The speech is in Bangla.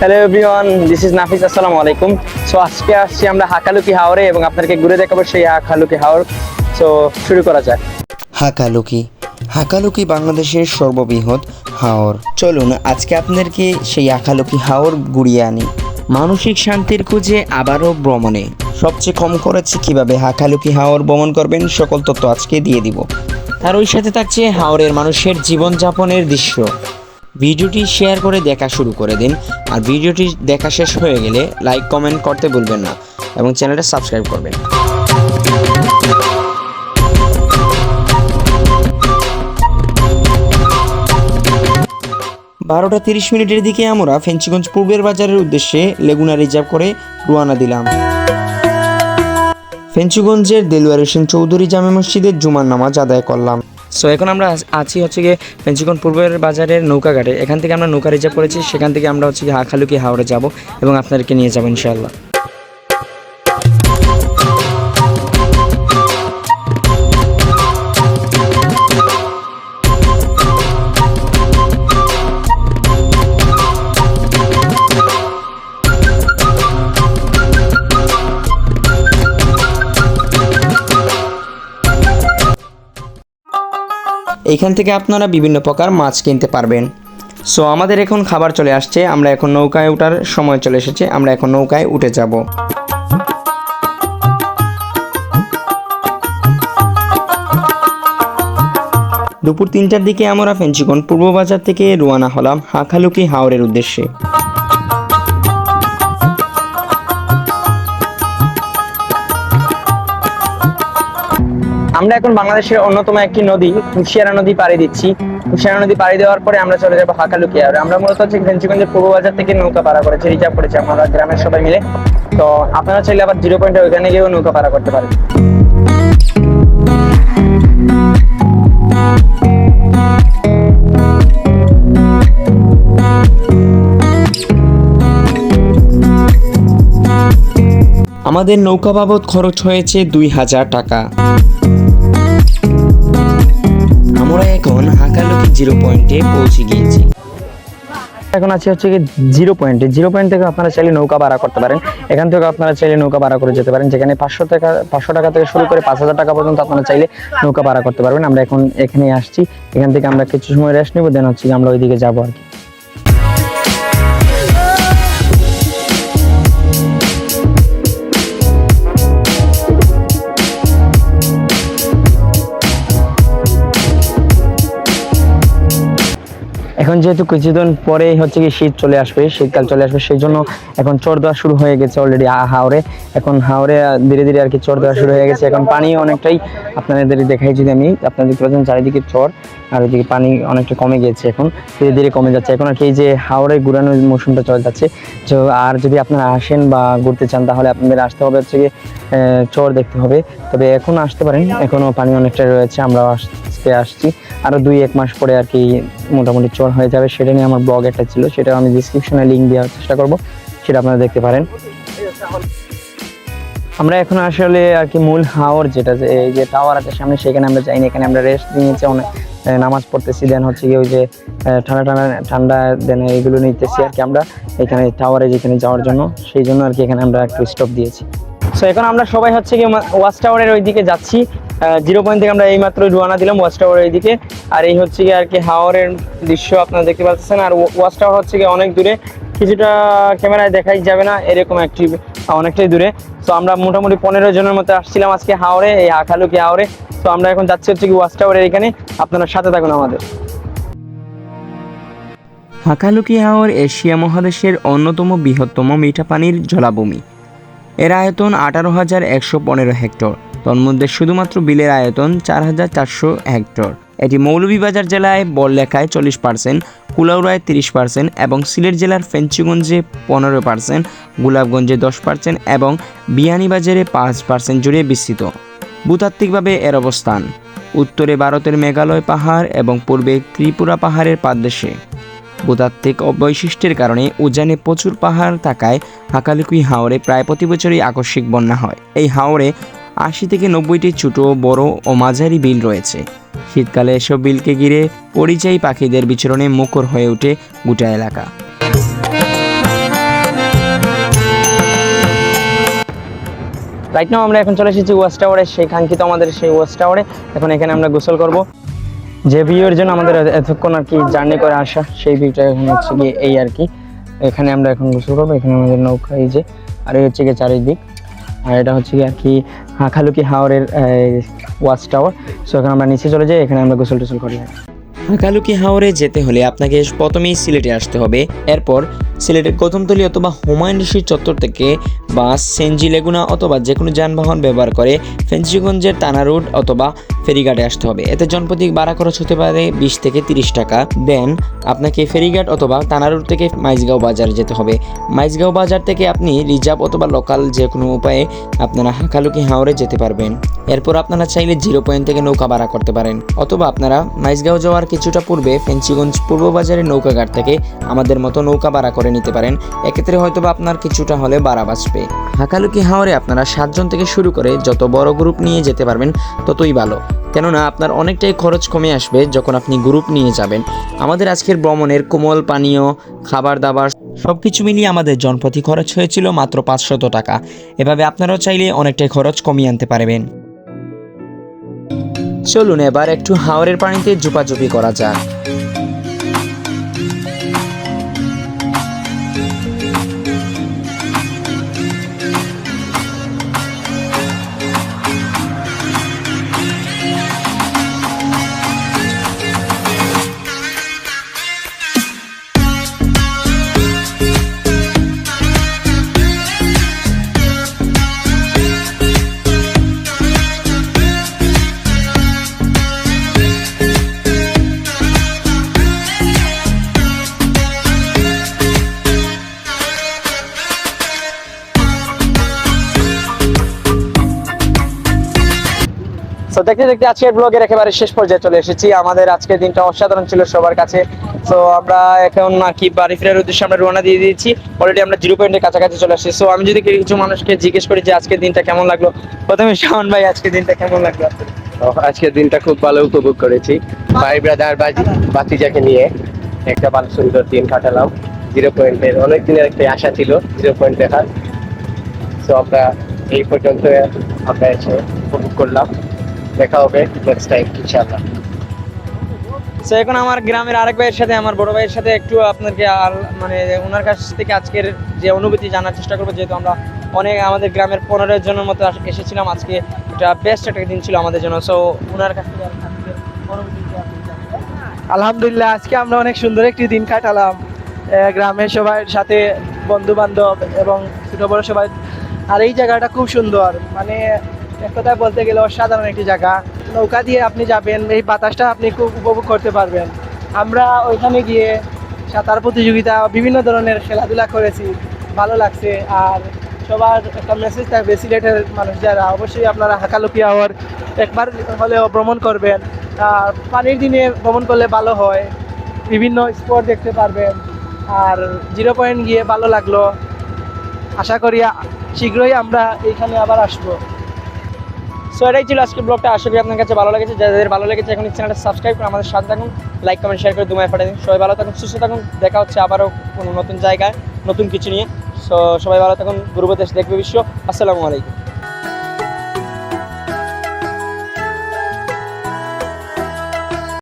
Hello everyone this is Nafis আসসালামু আলাইকুম সো আজকে আসছি আমরা হাকালুকি হাওরে এবং আপনাদেরকে ঘুরে দেখাবো সেই হাকালুকি হাওর। সো শুরু করা যাক। হাকালুকি। হাকালুকি বাংলাদেশের সর্ববৃহৎ হাওর। চলুন, আজকে আপনাদেরকে সেই হাকালুকি হাওর ঘুরিয়ে আনি। মানসিক শান্তির খুঁজে আবারও ভ্রমণে। সবচেয়ে কম করেছে কীভাবে হাকালুকি হাওর ভ্রমণ করবেন, সকল তথ্য আজকে দিয়ে দিব। তার ওই সাথে থাকছে হাওরের মানুষের জীবনযাপনের দৃশ্য। ভিডিওটি শেয়ার করে দেখা শুরু করে দিন। আর ভিডিওটি দেখা শেষ হয়ে গেলে লাইক, কমেন্ট করতে ভুলবেন না এবং চ্যানেলটা সাবস্ক্রাইব করবেন। বারোটা তিরিশ মিনিটের দিকে আমরা ফেঞ্চিগঞ্জ পূর্বের বাজারের উদ্দেশ্যে লেগুনা রিজার্ভ করে রওনা দিলাম। ফেঞ্চিগঞ্জের দেলুয়ার হোসেন চৌধুরী জামে মসজিদের জুমার নামাজ আদায় করলাম। সো এখন আমরা আছি হচ্ছে গিয়ে পেঞ্চিকন পূর্বের বাজারের নৌকাঘাটে। এখান থেকে আমরা নৌকা রিজার্ভ করেছি, সেখান থেকে আমরা হচ্ছে গিয়ে হাখালুকি হাওড়ে যাব এবং আপনাদেরকে নিয়ে যাব ইনশাআল্লাহ। এইখান থেকে আপনারা বিভিন্ন প্রকার মাছ কিনতে পারবেন। সো আমাদের এখন খাবার চলে আসছে। আমরা এখন নৌকায় ওঠার সময় চলে এসেছে। আমরা এখন নৌকায় উঠে যাব। দুপুর তিনটার দিকে আমরা ফেঞ্চিকন পূর্ব বাজার থেকে রোয়ানা হলাম হাখালুকি হাওড়ের উদ্দেশ্যে। আমরা এখন বাংলাদেশের অন্যতম একটি নদী, কুশিয়ারা নদী পাড়ি দিচ্ছি। কুশিয়ারা নদী পাড়ি দেওয়ার পরে আমরা চলে যাব হাকালুকি হাওরে আমরা মূলত হচ্ছে ফেঞ্চিগঞ্জের পূর্ব বাজার থেকে নৌকা পাড়া করেছি রিজার্ভ করেছি, আমরা গ্রামের সবাই মিলে। তো আপনারা চাইলে আবার জিরো পয়েন্টে ওইখানে গিয়েও নৌকা পাড়া করতে পারেন। আমাদের নৌকা বাবদ খরচ হয়েছে দুই হাজার টাকা। আমরা এখন হাকালুকি জিরো পয়েন্টে পৌঁছে গিয়েছি। এখন আছে হচ্ছে জিরো পয়েন্টে জিরো পয়েন্ট থেকে আপনারা চাইলে নৌকা ভাড়া করতে পারেন। এখান থেকে আপনারা চাইলে নৌকা ভাড়া করে যেতে পারেন। যেখানে পাঁচশো টাকা পাঁচশো টাকা থেকে শুরু করে পাঁচ হাজার টাকা পর্যন্ত আপনারা চাইলে নৌকা ভাড়া করতে পারবেন। আমরা এখন এখানে আসছি। এখান থেকে আমরা কিছু সময় রেস্ট নেব দেন হচ্ছে আমরা ওইদিকে যাব আর কি। এখন যেহেতু কিছুদিন পরে হচ্ছে কি শীত চলে আসবে, শীতকাল চলে আসবে সেই জন্য এখন চর দেওয়া শুরু হয়ে গেছে অলরেডি হাওড়ে এখন হাওড়ে ধীরে ধীরে আর কি চর দেওয়া শুরু হয়ে গেছে। এখন পানি অনেকটাই আপনাদের দেখাই যদি আমি আপনাদের দেখতে পাচ্ছেন চারিদিকে চর, আর ওইদিকে পানি অনেকটা কমে গেছে এখন, ধীরে ধীরে কমে যাচ্ছে। এখন আর কি যে হাওড়ে ঘুরানোর মৌসুমটা চলে যাচ্ছে, তো আর যদি আপনারা আসেন বা ঘুরতে চান, তাহলে আপনাদের আসতে হবে হচ্ছে কি চর দেখতে হবে। তবে এখন আসতে পারেন, এখনও পানি অনেকটা রয়েছে আমরা আজকে আসছি। আরও দুই, এক মাস পরে আর কি মোটামুটি চর হয়ে যাবে, সেটা নিয়ে আমার ব্লগ একটা ছিল সেটা আমি ডিসক্রিপশনে লিঙ্ক দেওয়ার চেষ্টা করব, সেটা আপনারা দেখতে পারেন। আমরা এখন আসলে আর কি মূল হাওর যেটা এই যে টাওয়ার আছে সামনে, সেখানে আমরা যাইনি, এখানে আমরা রেস্ট নিয়েছি, অনেক নামাজ পড়তেছি দেন হচ্ছে কি ওই যে ঠান্ডা ঠান্ডা ঠান্ডা দেন এগুলো নিতেছি আর কি আমরা, এখানে টাওয়ারে যেখানে যাওয়ার জন্য, সেই জন্য আর কি এখানে আমরা একটু স্টপ দিয়েছি। সো এখন আমরা সবাই হচ্ছে কি ওয়াচ টাওয়ারের ওইদিকে যাচ্ছি জিরো পয়েন্ট থেকে আমরা এইমাত্র রওনা দিলাম ওয়াচ টাওয়ারের এইদিকে। আর এই হচ্ছে কি আর কি হাওরের দৃশ্য আপনারা দেখতে পাচ্ছেন। আর ওয়াচ টাওয়ার হচ্ছে কি অনেক দূরে। কিছুটা ক্যামেরায় দেখাই যাবে না, এরকম একটি অনেকটাই দূরে। তো আমরা মোটামুটি পনেরো জনের মতো আসছিলাম আজকে হাওড়ে এই হাকালুকি হাওড়ে তো আমরা এখন যাচ্ছি হচ্ছে কি ওয়াচ টাওয়ারের এখানে। আপনারা সাথে থাকুন আমাদের। হাকালুকি হাওর এশিয়া মহাদেশের অন্যতম বৃহত্তম মিঠা পানির জলাভূমি। এর আয়তন আঠারো হাজার একশো পনেরো হেক্টর। তন্মধ্যে শুধুমাত্র বিলের আয়তন চার হাজার চারশো হেক্টর। এটি মৌলভীবাজার জেলায় বললেখায় চল্লিশ পার্সেন্ট, কুলাউড়ায় তিরিশ পার্সেন্ট এবং সিলেট জেলার ফেঞ্চিগঞ্জে পনেরো পার্সেন্ট, গোলাপগঞ্জে দশ পার্সেন্ট এবং বিয়ানীবাজারে পাঁচ পার্সেন্ট জুড়ে বিস্তৃত। ভূতাত্ত্বিকভাবে এর অবস্থান। উত্তরে ভারতের মেঘালয় পাহাড় এবং পূর্বে ত্রিপুরা পাহাড়ের পাদদেশে। ভূতাত্ত্বিক বৈশিষ্ট্যের কারণে উজানে প্রচুর পাহাড় থাকায় হাকালুকুই হাওরে প্রায় প্রতি বছরই আকস্মিক বন্যা হয়। এই হাওরে আশি থেকে নব্বইটি ছোট, বড় ও মাঝারি বিল রয়েছে। শীতকালে এসব বিলকে ঘিরে পরিযায়ী পাখিদের বিচরণে মুখর হয়ে ওঠে গোটা এলাকা। রাইট নাও আমরা এখন চলে এসেছি ওয়াচ টাওয়ারে সেই কাঙ্ক্ষিত আমাদের সেই ওয়াচ টাওয়ারে এখন এখানে আমরা গোসল করব। যে ভিউয়ের জন্য আমাদের এতক্ষণ আর কি জার্নি করে আসা, সেই ভিউটা এখন হচ্ছে গিয়ে এই আর কি। এখানে আমরা এখন গোসল করব, এখানে আমাদের নৌকা এই যে, আর এই হচ্ছে গিয়ে চারিদিক। আর এটা হচ্ছে গিয়ে আর কি হাঁখালুকি হাওরের ওয়াচ টাওয়ার সো এখন আমরা নিচে চলে যাই, এখানে আমরা গোসল টোসল করি। হাঁখালুকি হাওরে যেতে হলে আপনাকে প্রথমেই সিলেটে আসতে হবে। এরপর সিলেটের গৌতমতলী অথবা হুমায়ুন ঋষির চত্বর থেকে বাস সেনজি লেগুনা অথবা যে কোনো যানবাহন ব্যবহার করে ফেন্সিগঞ্জের টানা রোড অথবা ফেরিঘাটে আসতে হবে। এতে জনপ্রতি ভাড়া খরচ হতে পারে বিশ থেকে তিরিশ টাকা। দেন আপনাকে ফেরিঘাট অথবা টানা রোড থেকে মাইজগাঁও বাজার যেতে হবে। মাইজগাঁও বাজার থেকে আপনি রিজার্ভ অথবা লোকাল যে কোনো উপায়ে আপনারা হাঁকালুকি হাওড়ে যেতে পারবেন। এরপর আপনারা চাইলে জিরো পয়েন্ট থেকে নৌকা ভাড়া করতে পারেন। অথবা আপনারা মাইজগাঁও যাওয়ার কিছুটা পূর্বে ফেন্সিগঞ্জ পূর্ব বাজারের নৌকাঘাট থেকে আমাদের মতো নৌকা ভাড়া করে নিতে পারেন, এক্ষেত্রে হয়তো বা আপনার কিছুটা হলে বাড়া বাঁচবে। হাকালুকি হাওরে আপনারা সাতজন থেকে শুরু করে যত বড় গ্রুপ নিয়ে যেতে পারবেন, ততই ভালো। কেননা আপনার অনেকটাই খরচ কমে আসবে যখন আপনি গ্রুপ নিয়ে যাবেন। আমাদের আজকের ভ্রমণের কোমল পানীয় খাবার দাবার সব কিছু মিলিয়ে আমাদের জনপ্রতি খরচ হয়েছিল মাত্র পাঁচশত টাকা। এভাবে আপনারাও চাইলে অনেকটাই খরচ কমিয়ে আনতে পারবেন। চলুন এবার একটু হাওরের পানিতে জুপাজুপি করা যাক। তো দেখতে দেখতে আজকের ব্লগের একেবারে শেষ পর্যায়ে চলে এসেছি। আমাদের আজকের দিনটা অসাধারণ ছিল সবার কাছে। তো আমরা এখন আর কি বাড়ি ফেরার উদ্দেশ্যে আমরা রওনা দিয়ে দিয়েছি। অলরেডি আমরা জিরো পয়েন্টের কাছাকাছি চলে আসছি। সো আমি যদি কিছু মানুষকে জিজ্ঞেস করি যে আজকের দিনটা কেমন লাগল, প্রথমে শাওন ভাই, আজকের দিনটা কেমন লাগল? আজকের দিনটা খুব ভালো উপভোগ করেছি। ভাই ব্রাদার বাজি বাতিজাকে নিয়ে একটা ভালো সুন্দর দিন কাটালাম। জিরো পয়েন্টের অনেক দিনের একটা আশা ছিল জিরো পয়েন্ট দেখার। তো আমরা এই পর্যন্ত আমরা এসে উপভোগ করলাম। দেখা হবে নেক্সট টাইম ইনশাআল্লাহ। সো এখন আমার গ্রামের আরেক ভাইয়ের সাথে আমার বড় ভাইয়ের সাথে একটু আপনাকে আর মানে ওনার কাছ থেকে আজকের যে অনুভূতি জানার চেষ্টা করব যেহেতু আমরা অনেক আমাদের গ্রামের পনেরো জনের মতো এসেছিলাম আজকে এটা বেস্ট একটা দিন ছিল আমাদের জন্য। সো ওনার কাছ থেকে? আলহামদুলিল্লাহ আজকে আমরা অনেক সুন্দর একটি দিন কাটালাম। গ্রামের সবার সাথে বন্ধু বান্ধব এবং ছোটো বড়ো সবাই। আর এই জায়গাটা খুব সুন্দর। মানে এক কথায় বলতে গেলে অসাধারণ একটি জায়গা। নৌকা দিয়ে আপনি যাবেন, এই বাতাসটা আপনি খুব উপভোগ করতে পারবেন। আমরা ওইখানে গিয়ে সাঁতার প্রতিযোগিতা, বিভিন্ন ধরনের খেলাধুলা করেছি। ভালো লাগছে। আর সবার একটা মেসেজ থাকবে, সিলেটের মানুষ যারা, অবশ্যই আপনারা হাকালুকি আওয়ার একবার হলেও ভ্রমণ করবেন। আর পানির দিনে ভ্রমণ করলে ভালো হয়। বিভিন্ন স্পট দেখতে পারবেন। আর জিরো পয়েন্ট গিয়ে ভালো লাগল। আশা করি শীঘ্রই আমরা এইখানে আবার আসব। সো এটাই ছিল আজকে ব্লগটা। আশা করি আপনার কাছে ভালো লেগেছে। যাদের ভালো লেগেছে এখন চ্যানেলটা সাবস্ক্রাইব করে আমাদের সাথে থাকুন। লাইক কমেন্ট শেয়ার করে দুমায় পাঠিয়ে দিন। সবাই ভালো থাকুন, সুস্থ থাকুন। দেখা হচ্ছে আবারও কোনো নতুন জায়গায়, নতুন কিছু নিয়ে। সো সবাই ভালো থাকুন। গুরুবদেশ দেখবে বিশ্ব। আসসালামু আলাইকুম।